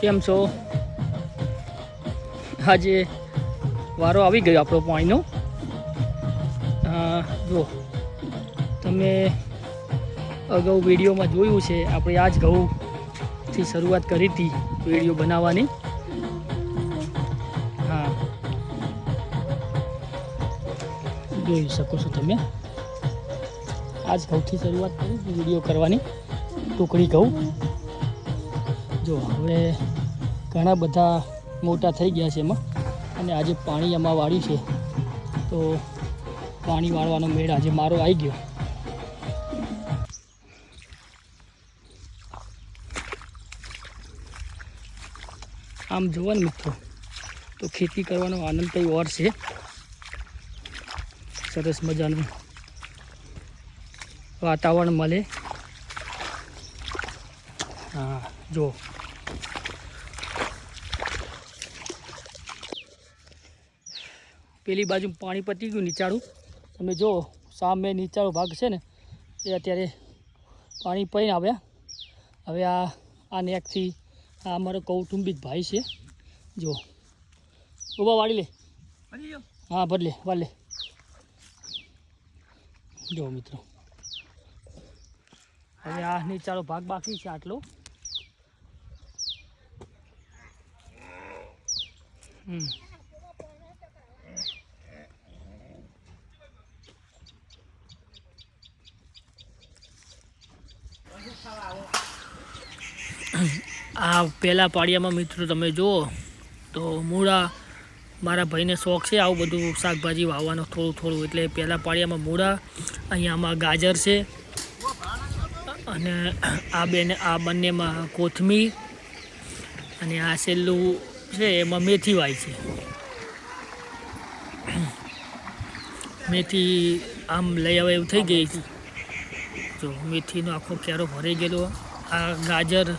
કેમ છો આજે વારો આવી ગયો આપણો પાણીનો. અ, જો તમે અગાઉ વિડીયોમાં જોયું છે આપણે આ જ ઘઉંથી શરૂઆત કરી હતી વીડિયો બનાવવાની. હા. જોઈ શકો છો તમે. આજ ઘઉંથી શરૂઆત કરી વીડિયો કરવાની. ટુકડી ઘઉં. જો, હવે ઘણા બધા મોટા થઈ ગયા છે એમાં. અને આજે પાણી એમાં વાળ્યું છે. તો પાણી વાળવાનો મેળ આજે મારો આવી ગયો. આમ જોવો ને મિત્રો, તો ખેતી કરવાનો આનંદ કંઈ ઓર છે. સરસ મજાનું વાતાવરણ મળે. હા, જો. પેલી બાજુ પાણી પતી ગયું નીચાળું તમે જો સામે નીચાળો ભાગ છે ને એ અત્યારે પાણી પૈને આવ્યા. હવે આ આ નેકથી આ અમારો કૌટુંબિક ભાઈ છે. જો ઊભા વાળી લે. હા બદલે વાલે જો મિત્રો હવે આ નીચાળો ભાગ બાકી છે આટલો. હમ. આ પહેલાં પાડિયામાં મિત્રો તમે જુઓ તો મૂળા મારા ભાઈને શોખ છે આવું બધું શાકભાજી વાવવાનો થોડું થોડું. એટલે પહેલાં પાડિયામાં મૂળા, અહીંયામાં ગાજર છે અને આ બેને, આ બંનેમાં કોથમીર અને આ છેલ્લું છે, એમાં મેથી વાય છે. મેથી આમ લઈ આવે એવું થઈ ગઈ છે. જો મેથીનો આખો ક્યારો ભરાઈ ગયેલો. આ ગાજર,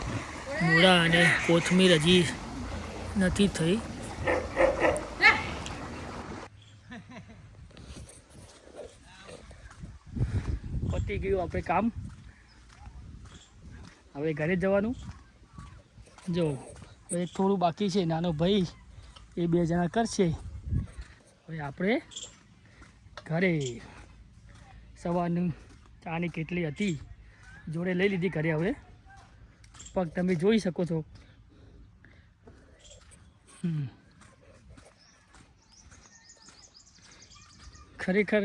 મૂળા અને કોથમીર હજી નથી થઈ. પતી ગયું આપણે કામ. હવે ઘરે જવાનું. જો, હવે થોડું બાકી છે. નાનો ભાઈ એ બે જણા કરશે. હવે આપણે ઘરે સવારની ચાની કેટલી હતી, જોડે લઈ લીધી ઘરે હવે. પગ તમે જોઈ શકો છો. ખરેખર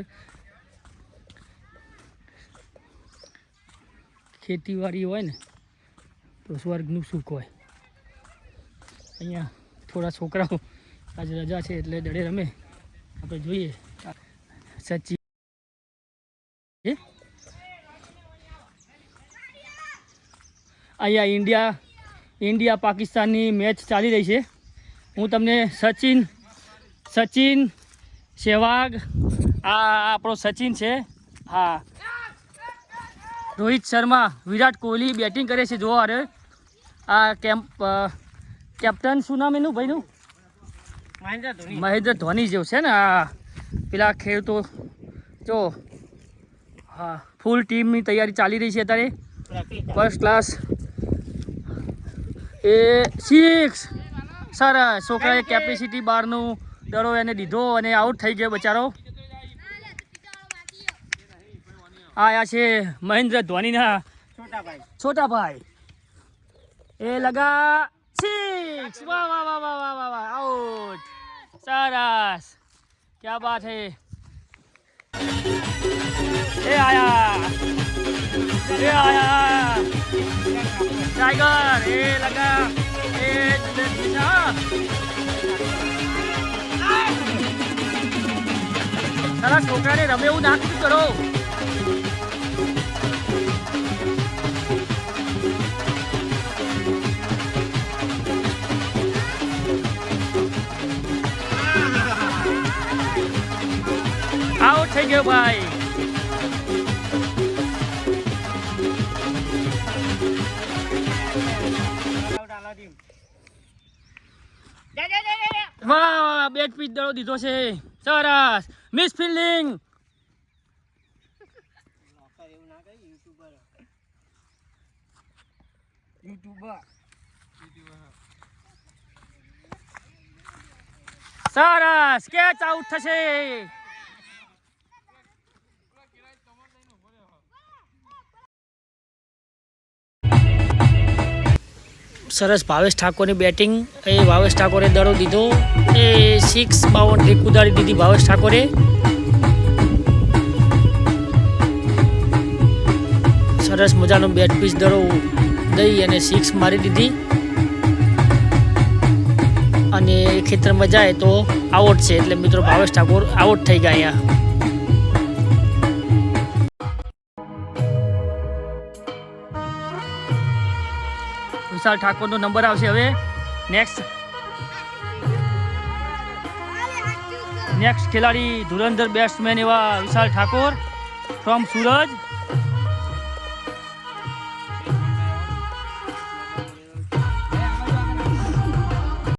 ખેતીવાડી હોય ને, તો સ્વર્ગનું સુખ હોય. અહીંયા થોડા છોકરાઓ આજે રજા છે એટલે દડે રમે. આપણે જોઈએ. સચિન અહીંયા ઇન્ડિયા ઇન્ડિયા પાકિસ્તાનની મેચ ચાલી રહી છે. હું તમને સચિન સચિન સહેવાગ આ આપણો સચિન છે. હા. રોહિત શર્મા વિરાટ કોહલી બેટિંગ કરે છે જોવા અરે આ કેમ્પ કેપ્ટન શું નામ એનું ભાઈનું? મહેન્દ્ર ધોની. જેવું છે ને? આ પેલા ખેડૂતો જો હા ફૂલ ટીમની તૈયારી ચાલી રહી છે અત્યારે. ફર્સ્ટ ક્લાસ એ સિક્સ સરસ. છોકરાએ કેપેસિટી બહારનું દડો એને દીધો અને આઉટ થઈ ગયો બચારો. આયા છે મહેન્દ્ર ધોનીના છોટા ભાઈ એ લગા સિક્સ વાહ વાહ વાહ વાહ વાહ વાહ આઉટ સરસ. ક્યાં બાત હે? tiger. Eh, laga. Eh, tidak tidak. તારા છોકરાને રમે એવું ના કરો આઉટ થઈ ગયો ભાઈ વાહ બેટ પીચ દડો દીધો છે. સરસ. મિસ ફિલ્ડિંગ સરસ. કેચ આઉટ થશે. સરસ ભાવેશ ઠાકોરની બેટિંગ, એ ભાવેશ ઠાકોરે દડો દીધો, એ સિક્સ બાઉન્ડ્રી કુદાડી દીધી ભાવેશ ઠાકોરે. સરસ મજાનો બેટ પીસ દડો દઈ અને સિક્સ મારી દીધી. અને ખેતરમાં જાય તો આઉટ છે, એટલે મિત્રો ભાવેશ ઠાકોર આઉટ થઈ ગયા અહીંયા. વિશાલ ઠાકોરનો નંબર આવશે હવે. નેક્સ્ટ નેક્સ્ટ ખેલાડી ધુરંધર બેટ્સમેન એવા વિશાલ ઠાકોર ફ્રોમ સુરજ